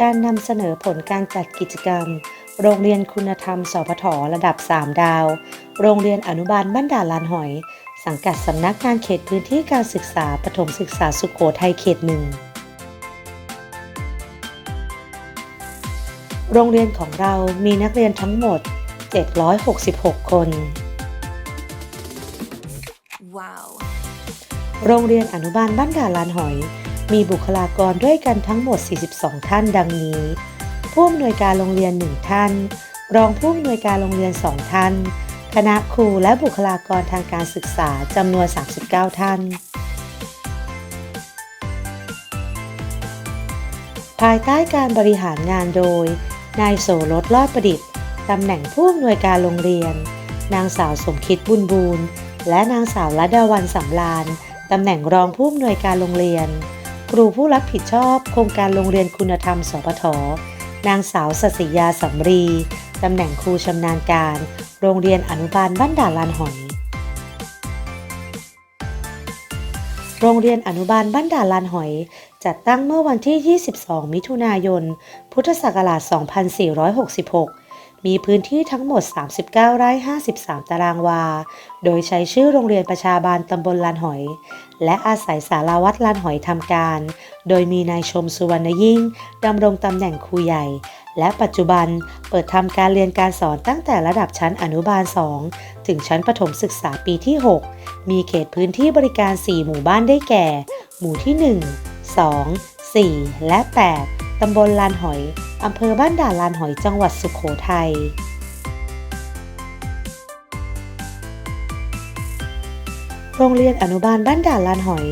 การนำเสนอผลการจัดกิจกรรม โรงเรียนคุณธรรมสพทระดับ 3 ดาว โรงเรียนอนุบาลบ้านด่านลานหอย สังกัดสำนักงานเขตพื้นที่การศึกษาปฐมศึกษาสุขโขทัยเขตหนึ่งโรงเรียนของเรามีนักเรียนทั้งหมด 766 คน Wow. โรงเรียนอนุบาลบ้านด่านลานหอย มีบุคลากรด้วยกันทั้งหมด 42 ท่านดังนี้ ผู้อำนวยการโรงเรียน 1 ท่าน รองผู้อำนวยการโรงเรียน 2 ท่าน คณะครูและบุคลากรทางการศึกษาจำนวน 39 ท่าน ภายใต้การบริหารงานโดย นายโสรสรอดประดิษฐ์ตำแหน่งผู้อำนวยการโรงเรียน นางสาวสมคิดบุญบูรณ์และนางสาวรัดาวันสำรานตำแหน่งรองผู้อำนวยการโรงเรียน ครูผู้รับผิดชอบโครงการโรงเรียนคุณธรรมสปทนางสาวสศิยาสำรีตำแหน่งครูชำนาญการ โรงเรียนอนุบาลบ้านด่านลานหอย โรงเรียนอนุบาลบ้านด่านลานหอย จัดตั้งเมื่อวันที่ 22 มิถุนายน พุทธศักราช 2466 มีพื้นที่ทั้งหมด 39 ไร่ 53 ตารางวา โดยใช้ชื่อโรงเรียนประชาบาลตำบลลานหอย และอาศัยสาราวัดลานหอยทำการ โดยมีนายชมสุวรรณยิ่งดำรงตำแหน่งครูใหญ่ และปัจจุบันเปิดทำการเรียนการสอนตั้งแต่ระดับชั้นอนุบาล 2 ถึงชั้นประถมศึกษาปีที่ 6 มีเขตพื้นที่บริการ 4 หมู่บ้านได้แก่ หมู่ที่ 1 2 4 และ 8 ตำบลลานหอย อำเภอบ้านด่านลานหอยจังหวัดสุขโขทัย โรงเรียนอนุบาลบ้านด่านลานหอย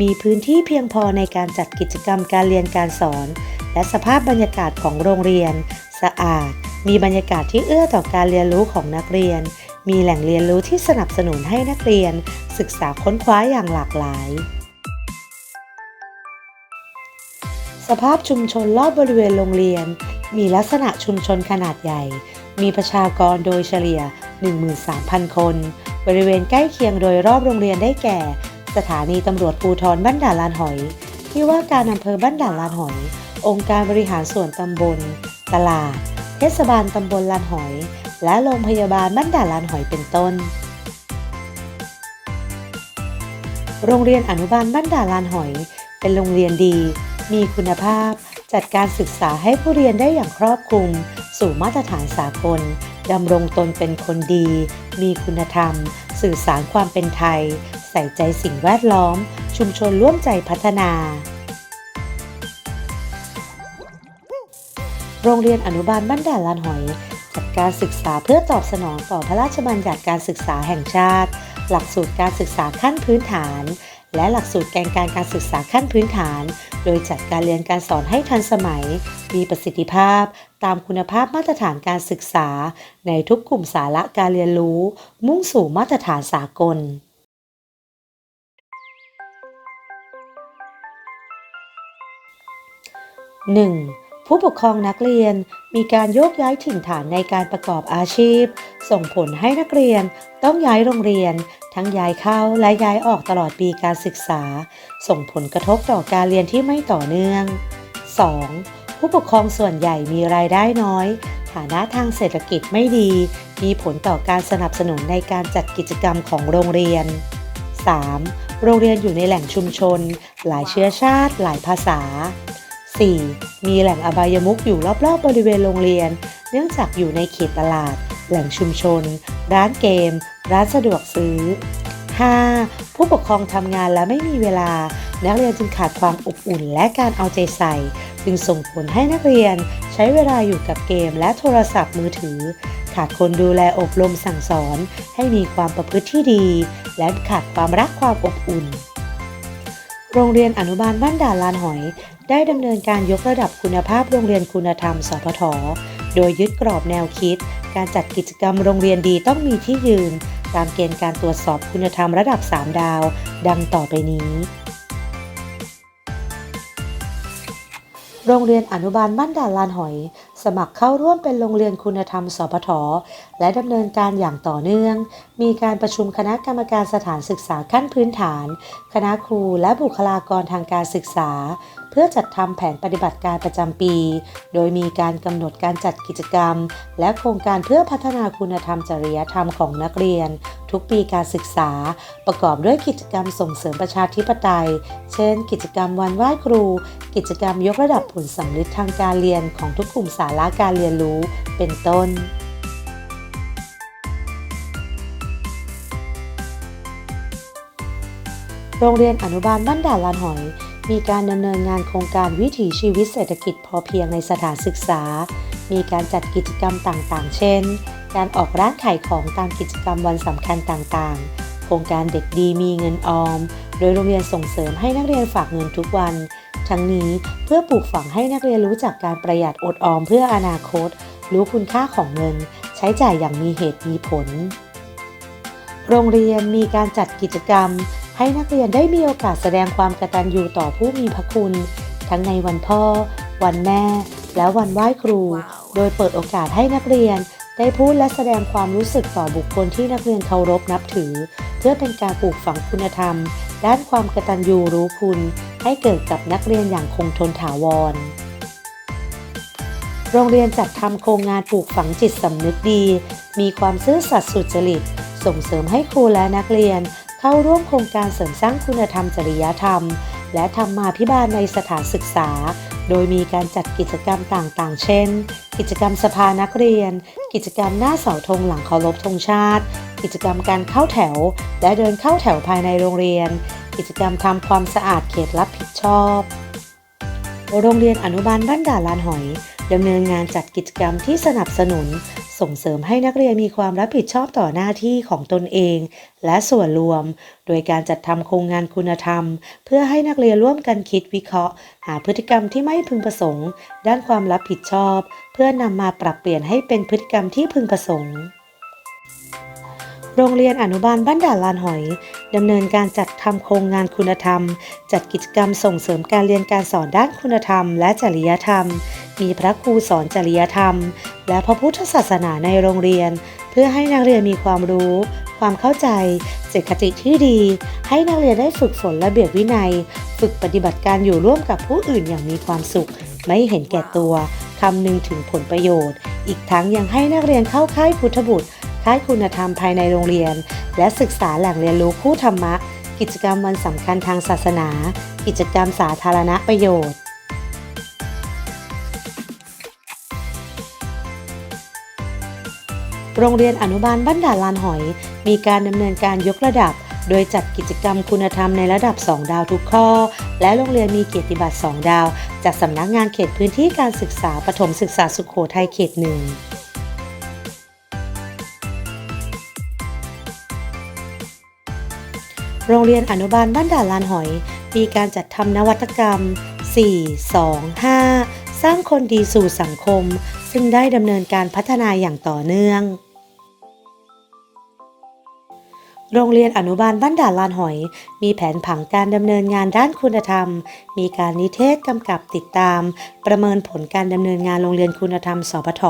มีพื้นที่เพียงพอในการจัดกิจกรรมการเรียนการสอน และสภาพบรรยากาศของโรงเรียน สะอาด มีบรรยากาศที่เอื้อต่อการเรียนรู้ของนักเรียน มีแหล่งเรียนรู้ที่สนับสนุนให้นักเรียน ศึกษาค้นคว้าอย่างหลากหลาย สภาพชุมชนรอบบริเวณโรงเรียน มีลักษณะชุมชนขนาดใหญ่ มีประชากรโดยเฉลี่ย 13,000 คน บริเวณใกล้เคียงโดยรอบโรงเรียนได้แก่ สถานีตำรวจภูธรบ้านด่านลานหอย ที่ว่าการอำเภอบ้านด่านลานหอย องค์การบริหารส่วนตำบล ตลาด เทศบาลตำบลลานหอย และโรงพยาบาลบ้านด่านลานหอยเป็นต้น โรงเรียนอนุบาลบ้านด่านลานหอย เป็นโรงเรียนดี มีคุณภาพ จัดการศึกษาให้ผู้เรียนได้อย่างครอบคลุม สู่มาตรฐานสากลดำรงตนเป็นคนดี มีคุณธรรม สื่อสารความเป็นไทย ใส่ใจสิ่งแวดล้อม ชุมชนร่วมใจพัฒนา โรงเรียนอนุบาลบ้านด่านลานหอย จัดการศึกษาเพื่อตอบสนองต่อพระราชบัญญัติการศึกษาแห่งชาติ หลักสูตรการศึกษาขั้นพื้นฐาน และหลักสูตรแกนการการศึกษาขั้นพื้นฐาน โดยจัดการเรียนการสอนให้ทันสมัย มีประสิทธิภาพ ตามคุณภาพมาตรฐานการศึกษา ในทุกกลุ่มสาระการเรียนรู้ มุ่งสู่มาตรฐานสากล 1. ผู้ปกครองนักเรียนมีการโยกย้ายถิ่นฐานในการประกอบอาชีพ ส่งผลให้นักเรียนต้องย้ายโรงเรียน ทั้งย้ายเข้าและย้ายออกตลอดปีการศึกษา ส่งผลกระทบต่อการเรียนที่ไม่ต่อเนื่อง 2. ผู้ปกครองส่วนใหญ่มีรายได้น้อย ฐานะทางเศรษฐกิจไม่ดี มีผลต่อการสนับสนุนในการจัดกิจกรรมของโรงเรียน 3. โรงเรียนอยู่ในแหล่งชุมชน หลายเชื้อชาติ หลายภาษา 4. มีแหล่งอบายมุขอยู่รอบๆบริเวณโรงเรียน เนื่องจากอยู่ในเขตตลาด แหล่งชุมชน ร้านเกม ร้านสะดวกซื้อ 5. ผู้ปกครองทำงานและไม่มีเวลา นักเรียนจึงขาดความอบอุ่นและการเอาใจใส่ จึงส่งผลให้นักเรียนใช้เวลาอยู่กับเกมและโทรศัพท์มือถือ ขาดคนดูแลอบรมสั่งสอน ให้มีความประพฤติที่ดี และขาดความรักความอบอุ่น โรงเรียนอนุบาลบ้านด่านลานหอย ได้ดำเนินการยกระดับคุณภาพโรงเรียนคุณธรรม สพท โดยยึดกรอบแนวคิด การจัดกิจกรรมโรงเรียนดีต้องมีที่ยืน ตามเกณฑ์การตรวจสอบคุณธรรมระดับ 3 ดาว ดังต่อไปนี้ โรงเรียนอนุบาลบ้านด่านลานหอย สมัครเข้าร่วมเป็นโรงเรียนคุณธรรม สพท และดำเนินการอย่างต่อเนื่อง มีการประชุมคณะกรรมการสถานศึกษาขั้นพื้นฐาน คณะครูและบุคลากรทางการศึกษา เพื่อจัดทำแผนปฏิบัติการประจำปี โดยมีการกำหนดการจัดกิจกรรม และโครงการเพื่อพัฒนาคุณธรรมจริยธรรมของนักเรียน ทุกปีการศึกษา ประกอบด้วยกิจกรรมส่งเสริมประชาธิปไตย เช่น กิจกรรมวันไหว้ครู กิจกรรมยกระดับผลสำลิดทางการเรียนของทุกกลุ่มสาระการเรียนรู้ เป็นต้นโรงเรียนอนุบาลบ้านด่านลานหอย มีการดำเนินงานโครงการวิถีชีวิตเศรษฐกิจพอเพียงในสถานศึกษา มีการจัดกิจกรรมต่างๆ เช่น การออกร้านขายของตามกิจกรรมวันสำคัญต่างๆ โครงการเด็กดีมีเงินออม โดยโรงเรียนส่งเสริมให้นักเรียนฝากเงินทุกวัน ทั้งนี้เพื่อปลูกฝังให้นักเรียนรู้จักการประหยัดอดออมเพื่ออนาคต รู้คุณค่าของเงิน ใช้จ่ายอย่างมีเหตุมีผล โรงเรียนมีการจัดกิจกรรม ให้นักเรียนได้มีโอกาสแสดงความกตัญญูต่อผู้มีพระคุณ ทั้งในวันพ่อ วันแม่ และวันไหว้ครู โดยเปิดโอกาสให้นักเรียน ได้พูดและแสดงความรู้สึกต่อบุคคลที่นักเรียนเคารพนับถือ เพื่อเป็นการปลูกฝังคุณธรรม ด้านความกตัญญูรู้คุณ ให้เกิดกับนักเรียนอย่างคงทนถาวรโรงเรียนจัดทำโครงงานปลูกฝังจิตสำนึกดี มีความซื่อสัตย์สุจริต ส่งเสริมให้ครูและนักเรียน เข้าร่วมโครงการเสริมสร้างคุณธรรมจริยธรรม และธรรมาภิบาลในสถานศึกษา โดยมีการจัดกิจกรรมต่างๆ เช่น กิจกรรมสภานักเรียน กิจกรรมหน้าเสาธงหลังเคารพธงชาติ กิจกรรมการเข้าแถว และเดินเข้าแถวภายในโรงเรียน กิจกรรมทำความสะอาดเขตรับผิดชอบ โรงเรียนอนุบาลบ้านด่าลานหอย ดำเนินงานจัดกิจกรรมที่สนับสนุน ส่งเสริมให้นักเรียนมีความรับผิดชอบต่อหน้าที่ของตนเอง และส่วนรวม โดยการจัดทำโครงงานคุณธรรม เพื่อให้นักเรียนร่วมกันคิดวิเคราะห์ หาพฤติกรรมที่ไม่พึงประสงค์ ด้านความรับผิดชอบ เพื่อนำมาปรับเปลี่ยนให้เป็นพฤติกรรมที่พึงประสงค์ โรงเรียนอนุบาลบ้านด่านลานหอยดำเนินการจัดทำโครงงานคุณธรรม จัดกิจกรรมส่งเสริมการเรียนการสอนด้านคุณธรรม และจริยธรรม มีพระครูสอนจริยธรรม และพระพุทธศาสนาในโรงเรียน เพื่อให้นักเรียนมีความรู้ ความเข้าใจเจตคติที่ดี ให้นักเรียนได้ฝึกฝนระเบียบวินัย ฝึกปฏิบัติการอยู่ร่วมกับผู้อื่นอย่างมีความสุข ไม่เห็นแก่ตัวคำนึงถึงผลประโยชน์ อีกทั้งยังให้นักเรียนเข้าค่ายพุทธบุตร ค่ายคุณธรรมภายในโรงเรียน และศึกษาแหล่งเรียนรู้คู่ธรรมะ กิจกรรมวันสำคัญทางศาสนา กิจกรรมสาธารณประโยชน์โรงเรียนอนุบาลบ้านด่านลานหอย มีการดำเนินการยกระดับ โดยจัดกิจกรรมคุณธรรมในระดับ 2 ดาวทุกข้อ และโรงเรียนมีเกียรติบัตร 2 ดาว จากสำนักงานเขตพื้นที่การศึกษาปฐมศึกษาสุขโขทัยเขตหนึ่ง โรงเรียนอนุบาลบ้านด่านลานหอย มีการจัดทำนวัตกรรม 4 2 5 สร้างคนดีสู่สังคม ซึ่งได้ดำเนินการพัฒนาอย่างต่อเนื่อง โรงเรียนอนุบาลบ้านด่านลานหอย มีแผนผังการดำเนินงานด้านคุณธรรม มีการนิเทศกำกับติดตาม ประเมินผลการดำเนินงานโรงเรียนคุณธรรม สพท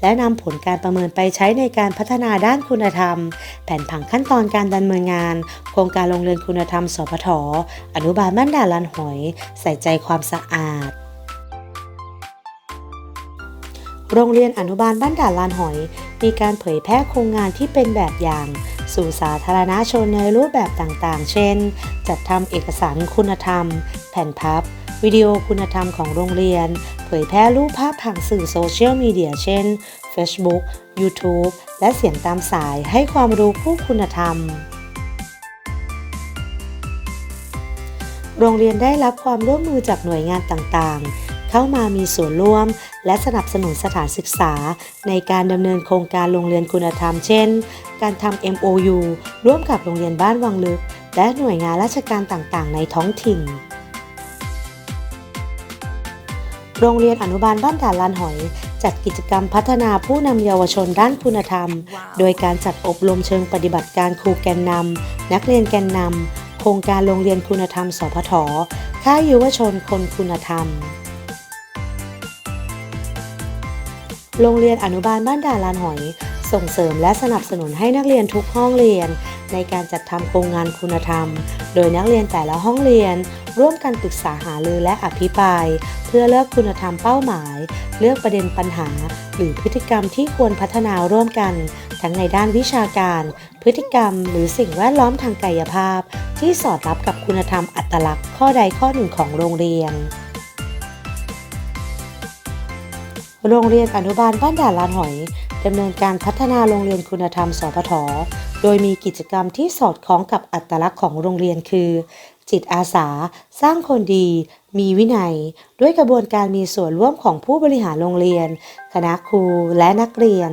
และนำผลการประเมินไปใช้ในการพัฒนาด้านคุณธรรม แผนผังขั้นตอนการดำเนินงาน โครงการโรงเรียนคุณธรรม สพท อนุบาลบ้านด่านลานหอย ใส่ใจความสะอาดโรงเรียนอนุบาลบ้านด่านลานหอย มีการเผยแพร่โครงงานที่เป็นแบบอย่าง สู่สาธารณชนในรูปแบบต่างๆ เช่น จัดทำเอกสารคุณธรรม แผ่นพับ วิดีโอคุณธรรมของโรงเรียน เผยแพร่รูปภาพทางสื่อโซเชียลมีเดียเช่น Facebook YouTube และเสียงตามสายให้ความรู้คู่คุณธรรม โรงเรียนได้รับความร่วมมือจากหน่วยงานต่างๆ เข้ามามีส่วนร่วม และสนับสนุนสถานศึกษา ในการดำเนินโครงการโรงเรียนคุณธรรม เช่น การทำ MOU ร่วมกับโรงเรียนบ้านวังลึก และหน่วยงานราชการต่างๆ ในท้องถิ่น โรงเรียนอนุบาลบ้านด่านลานหอย จัดกิจกรรมพัฒนาผู้นำเยาวชนด้านคุณธรรม โดยการจัดอบรมเชิงปฏิบัติการครูแกนนำนักเรียนแกนนำโครงการโรงเรียนคุณธรรมสพทค่ายยุวชนคนคุณธรรม โรงเรียนอนุบาลบ้านด่านลานหอย ส่งเสริมและสนับสนุนให้นักเรียนทุกห้องเรียน ในการจัดทำโครงงานคุณธรรม โดยนักเรียนแต่ละห้องเรียน ร่วมกันปรึกษาหารือและอภิปราย เพื่อเลือกคุณธรรมเป้าหมาย เลือกประเด็นปัญหา หรือพฤติกรรมที่ควรพัฒนาร่วมกัน ทั้งในด้านวิชาการ พฤติกรรม หรือสิ่งแวดล้อมทางกายภาพ ที่สอดรับกับคุณธรรมอัตลักษณ์ ข้อใดข้อหนึ่งของโรงเรียน โรงเรียนอนุบาลบ้านด่านลานหอยดำเนินการพัฒนาโรงเรียนคุณธรรมสพทโดยมีกิจกรรมที่สอดคล้องกับอัตลักษณ์ของโรงเรียนคือ จิตอาสา สร้างคนดี มีวินัย ด้วยกระบวนการมีส่วนร่วมของผู้บริหารโรงเรียน คณะครูและนักเรียน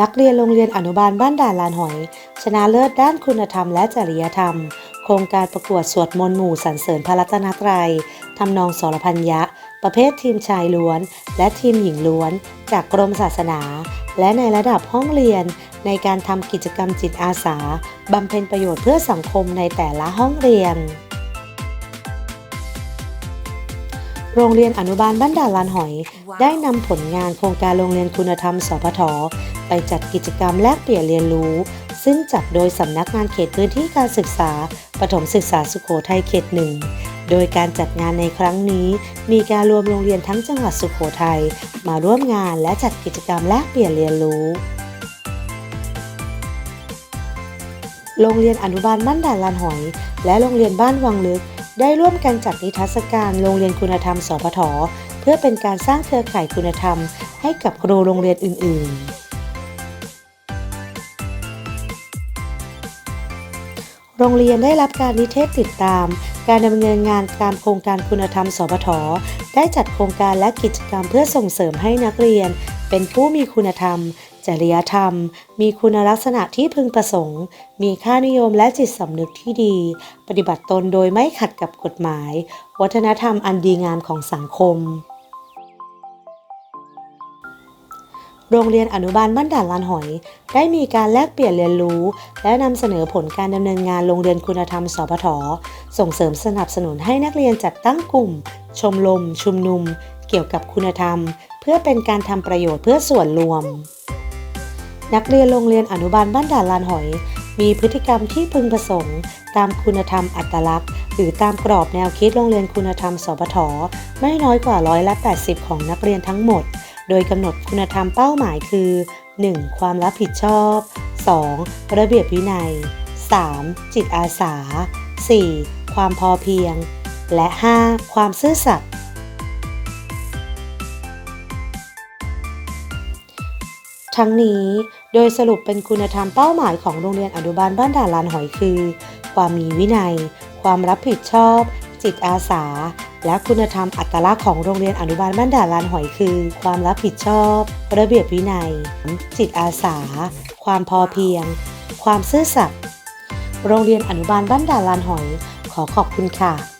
นักเรียนโรงเรียนอนุบาลบ้านด่านลานหอย ชนะเลิศด้านคุณธรรมและจริยธรรม ครงการประกวดสวดมนต์หมู่สรรเสริญพระรัตนตรัยทำนองสรพัญญะประเภททีมชายล้วน และทีมหญิงล้วน จากกรมศาสนา และในระดับห้องเรียน ในการทำกิจกรรมจิตอาสาบำเพ็ญประโยชน์เพื่อสังคมในแต่ละห้องเรียน โรงเรียนอนุบาลบ้านด่านลานหอย ได้นำผลงานโครงการโรงเรียนคุณธรรมสพทไปจัดกิจกรรมแลกเปลี่ยนเรียนรู้ ซึ่งจัดโดยสำนักงานเขตพื้นที่การศึกษาปฐมศึกษาสุโขทัยเขตหนึ่งโดยการจัดงานในครั้งนี้ มีการรวมโรงเรียนทั้งจังหวัดสุโขทัยมาร่วมงานและจัดกิจกรรมแลกเปลี่ยนเรียนรู้ โรงเรียนอนุบาลบ้านด่านลานหอย และโรงเรียนบ้านวังลึก ได้ร่วมกันจัดนิทรรศการโรงเรียนคุณธรรมสพทเพื่อเป็นการสร้างเครือข่ายคุณธรรม ให้กับครูโรงเรียนอื่น ๆ โรงเรียนได้รับการนิเทศติดตาม การดำเนินงานตามโครงการคุณธรรมสพทได้จัดโครงการและกิจกรรมเพื่อส่งเสริมให้นักเรียน เป็นผู้มีคุณธรรม จริยธรรม มีคุณลักษณะที่พึงประสงค์ มีค่านิยมและจิตสำนึกที่ดี ปฏิบัติตนโดยไม่ขัดกับกฎหมาย วัฒนธรรมอันดีงามของสังคม โรงเรียนอนุบาลบ้านด่านลานหอย ได้มีการแลกเปลี่ยนเรียนรู้ และนำเสนอผลการดำเนินงานโรงเรียนคุณธรรมสพทส่งเสริมสนับสนุนให้นักเรียนจัดตั้งกลุ่ม ชมรมชุมนุม เกี่ยวกับคุณธรรม เพื่อเป็นการทำประโยชน์เพื่อส่วนรวม นักเรียนโรงเรียนอนุบาลบ้านด่านลานหอย มีพฤติกรรมที่พึงประสงค์ ตามคุณธรรมอัตลักษณ์หรือตามกรอบแนวคิดโรงเรียนคุณธรรมสพทไม่น้อยกว่าร้อยละ 80 ของนักเรียนทั้งหมด โดยกำหนดคุณธรรมเป้าหมายคือ 1. ความรับผิดชอบ 2. ระเบียบวินัย 3. จิตอาสา 4. ความพอเพียง และ 5. ความซื่อสัตย์ทั้งนี้โดยสรุปเป็นคุณธรรมเป้าหมายของโรงเรียนอนุบาลบ้านด่านลานหอยคือ ความมีวินัย ความรับผิดชอบ จิตอาสา และคุณธรรมอัตลักษณ์ของโรงเรียนอนุบาลบ้านด่านลานหอยคือ ความรับผิดชอบ ระเบียบวินัย จิตอาสา ความพอเพียง ความซื่อสัตย์โรงเรียนอนุบาลบ้านด่านลานหอย ขอขอบคุณค่ะ